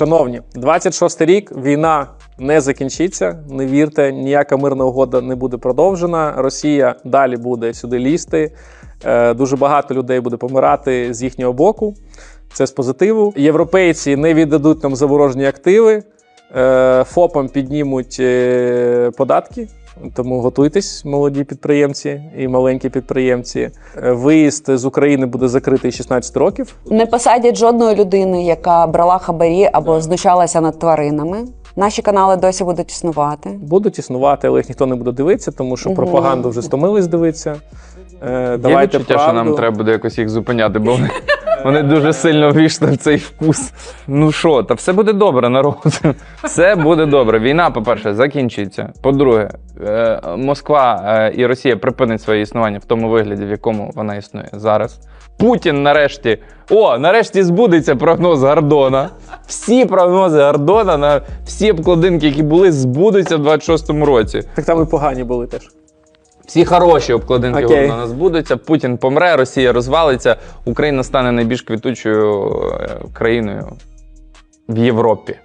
Шановні, 26 рік війна не закінчиться. Не вірте, ніяка мирна угода не буде продовжена. Росія далі буде сюди лізти. Е, Дуже багато людей буде помирати з їхнього боку. Це з позитиву. Європейці не віддадуть нам заворожені активи. Е, ФОПам піднімуть е, податки. Тому готуйтесь, молоді підприємці і маленькі підприємці. Е, Виїзд з України буде закритий 16 років. Не посадять жодної людини, яка брала хабарі або знущалася над тваринами. Наші канали досі будуть існувати. Будуть існувати, але їх ніхто не буде дивитися, тому що Мгм. пропаганду вже стомились дивитися. Е, Є давайте відчуття, правду. що нам треба буде якось їх зупиняти, бо вони, дуже сильно ввійшли в цей вкус. Ну що, та все буде добре, народ. Все буде добре. Війна, по-перше, закінчиться. По-друге, е, Москва е, і Росія припинять своє існування в тому вигляді, в якому вона існує зараз. Путін нарешті. О, нарешті збудеться прогноз Гордона. Всі прогнози Гордона на всі обкладинки, які були, збудуться в 26-му році. Так там і погані були теж. Всі хороші обкладинки okay. на нас будуться. Путін помре, Росія розвалиться, Україна стане найбільш квітучою е, країною в Європі.